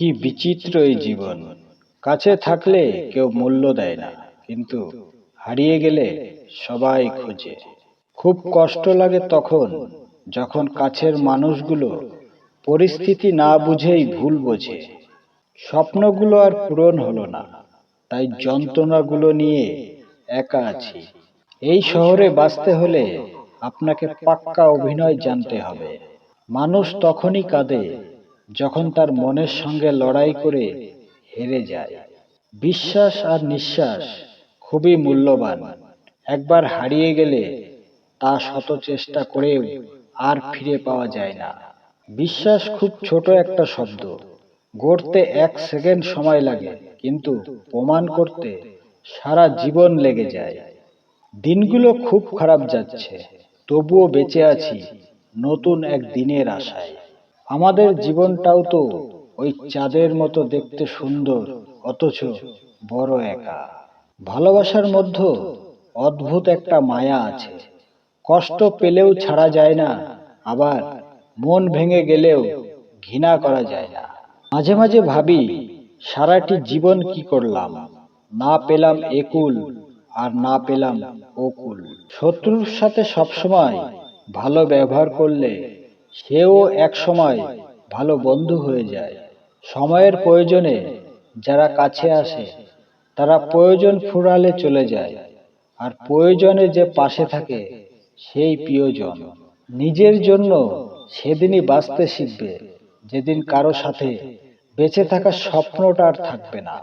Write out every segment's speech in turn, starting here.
কি বিচিত্র এই জীবন। কাছে থাকলে কেউ মূল্য দেয় না, কিন্তু হারিয়ে গেলে সবাই খোঁজে। খুব কষ্ট লাগে তখন যখন কাছের মানুষগুলো পরিস্থিতি না বুঝেই ভুল বোঝে। স্বপ্নগুলো আর পূরণ হলো না, তাই যন্ত্রণাগুলো নিয়ে একা আছি। এই শহরে বাঁচতে হলে আপনাকে পাক্কা অভিনয় জানতে হবে। মানুষ তখনই কাঁদে যখন তার মনের সঙ্গে লড়াই করে হেরে যায়। বিশ্বাস আর নিঃশ্বাস খুবই মূল্যবান। একবার হারিয়ে গেলে তা শত চেষ্টা করেও আর ফিরে পাওয়া যায় না। বিশ্বাস খুব ছোট একটা শব্দ। গড়তে এক সেকেন্ড সময় লাগে, কিন্তু প্রমাণ করতে সারা জীবন লেগে যায়। দিনগুলো খুব খারাপ যাচ্ছে, তবুও বেঁচে আছি নতুন এক দিনের আশায়। আমাদের জীবনটাও তো ওই চাঁদের মতো দেখতে সুন্দর অথচ বড় একা। ভালোবাসার মধ্যে অদ্ভুত একটা মায়া আছে। কষ্ট পেলেও ছাড়া যায় না আবার মন ভেঙে গেলেও ঘৃণা করা যায় না। মাঝে মাঝে ভাবি সারাটি জীবন কি করলাম? না পেলাম একুল আর না পেলাম ওকুল শত্রুর সাথে সবসময় ভালো ব্যবহার করলে সেও এক সময় ভালো বন্ধু হয়ে যায়। সময়ের প্রয়োজনে যারা কাছে আসে, তারা প্রয়োজন ফুরালে চলে যায়। আর প্রয়োজনে যে পাশে থাকে, সেই প্রিয়জন। নিজের জন্য সেদিনই বাঁচতে শিখবে। যেদিন কারও সাথে বেঁচে থাকার স্বপ্নটা আর থাকবে না।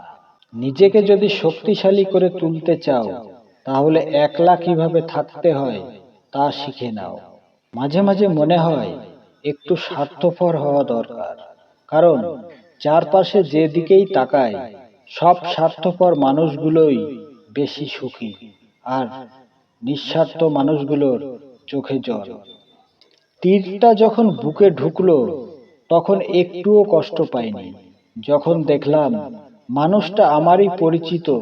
নিজেকে যদি শক্তিশালী করে তুলতে চাও, তাহলে একলা কীভাবে থাকতে হয়, তা শিখে নাও। মাঝে মাঝে মনে হয় একটু স্বার্থপর হওয়া দরকার। কারণ চারপাশে যেদিকেই তাকায়, সব স্বার্থপর মানুষগুলোই বেশি সুখী আর নিঃস্বার্থ মানুষগুলোর চোখে জল। তীরটা যখন বুকে ঢুকলো, তখন একটুও কষ্ট পাইনি। যখন দেখলাম মানুষটা আমারই পরিচিত,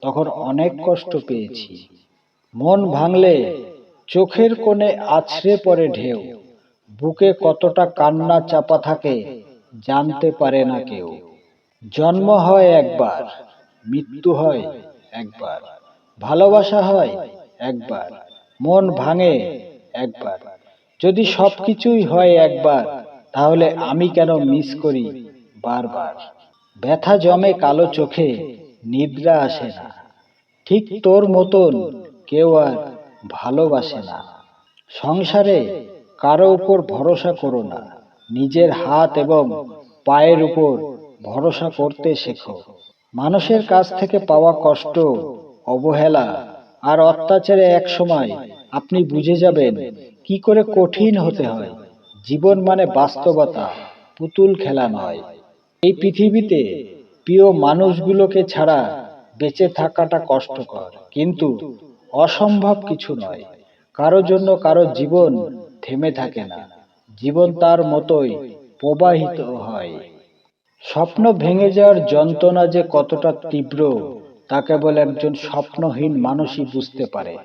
তখন অনেক কষ্ট পেয়েছি। মন ভাঙলে চোখের কোণে আছড়ে পড়ে ঢেউ। বুকে কতটা কান্না চাপা থাকে জানতে পারে না কেউ। জন্ম হয় একবার, মৃত্যু হয় একবার, ভালোবাসা হয় একবার, মন ভাঙে একবার। যদি সবকিছুই হয় একবার, তাহলে আমি কেন মিস করি বারবার? ব্যথা জমে কালো চোখে, নিদ্রা আসে না। ঠিক তোর মতন কেউ আর ভালোবাসে না। সংসারে কারও উপর ভরসা করো না। নিজের হাত এবং পায়ের উপর ভরসা করতে শেখো। মানুষের কাছ থেকে পাওয়া কষ্ট, অবহেলা আর অত্যাচারে এক সময় আপনি বুঝে যাবেন কি করে কঠিন হতে হয়। জীবন মানে বাস্তবতা, পুতুল খেলা নয়। এই পৃথিবীতে প্রিয় মানুষগুলোকে ছাড়া বেঁচে থাকাটা কষ্টকর। কিন্তু অসম্ভব কিছু নয়। কারও জন্য কারও জীবন থেমে থাকে না। জীবন তার মতোই প্রবাহিত হয়। স্বপ্ন ভেঙে যাওয়ার যন্ত্রণা যে কতটা তীব্র তা কেবল একজন স্বপ্নহীন মানুষই বুঝতে পারে।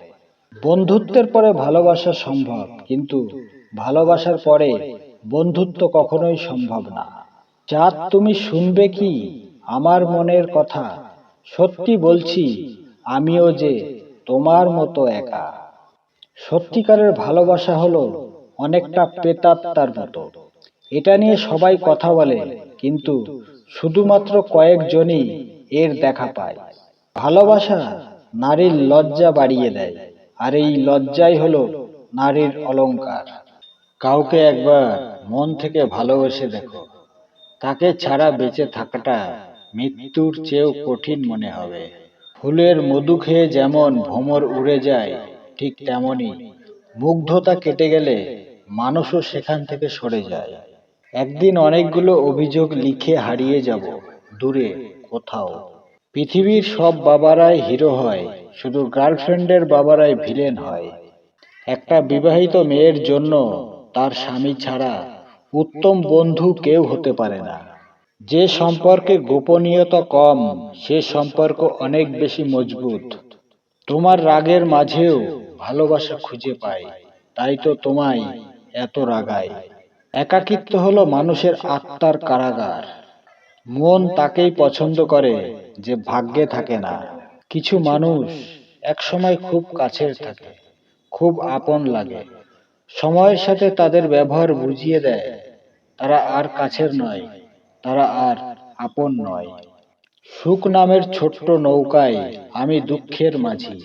বন্ধুত্বের পরে ভালোবাসা সম্ভব কিন্তু ভালোবাসার পরে বন্ধুত্ব কখনোই সম্ভব না। চাঁদ তুমি শুনবে কি? আমার মনের কথা। সত্যি বলছি আমিও যে তোমার মতো একা। সত্যিকারের ভালোবাসা হলো অনেকটা প্রেতাত্মার মতো। এটা নিয়ে সবাই কথা বলে, কিন্তু শুধুমাত্র কয়েকজনই এর দেখা পায়। ভালোবাসা নারীর লজ্জা বাড়িয়ে দেয়, আর এই লজ্জাই হলো নারীর অলংকার কাউকে একবার মন থেকে ভালোবেসে দেখো। তাকে ছাড়া বেঁচে থাকাটা মৃত্যুর চেয়েও কঠিন মনে হবে। ফুলের মধু খেয়ে যেমন ভ্রমর উড়ে যায়, ঠিক তেমনই মুগ্ধতা কেটে গেলে মানুষও সেখান থেকে সরে যায়। একদিন অনেকগুলো অভিযোগ লিখে হারিয়ে যাব, দূরে কোথাও। পৃথিবীর সব বাবারাই হিরো হয়, শুধু গার্লফ্রেন্ডের বাবারাই ভিলেন হয়। একটা বিবাহিত মেয়ের জন্য তার স্বামী ছাড়া উত্তম বন্ধু কেউ হতে পারে না। যে সম্পর্কে গোপনীয়তা কম, সে সম্পর্ক অনেক বেশি মজবুত। তোমার রাগের মাঝেও ভালোবাসা খুঁজে পায়, তাই তো তোমায় এত রাগায়। একাকিত্ব হলো মানুষের আত্মার কারাগার। মন তাকেই পছন্দ করে যে ভাগ্যে থাকে না। কিছু মানুষ একসময় খুব কাছের থাকে, খুব আপন লাগে। সময়ের সাথে তাদের ব্যবহার বুঝিয়ে দেয়, তারা আর কাছের নয়, তারা আর আপন নয়। সুখ নামের ছোট্ট নৌকায় আমি দুঃখের মাঝি।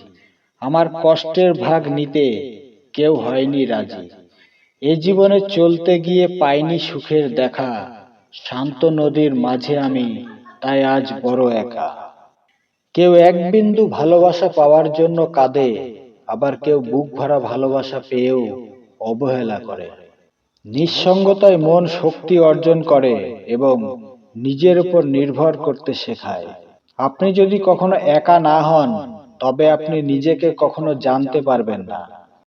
আমার কষ্টের ভাগ নিতে কেউ হয়নি রাজি। এ জীবনে চলতে গিয়ে পাইনি সুখের দেখা। শান্ত নদীর মাঝে আমি, তাই আজ বড় একা। কেউ এক বিন্দু ভালোবাসা পাওয়ার জন্য কাঁদে, আবার কেউ বুক ভরা ভালোবাসা পেয়েও অবহেলা করে। নিঃসঙ্গতায় মন শক্তি অর্জন করে এবং নিজের উপর নির্ভর করতে শেখায়। আপনি যদি কখনো একা না হন, তবে আপনি নিজেকে কখনো জানতে পারবেন না।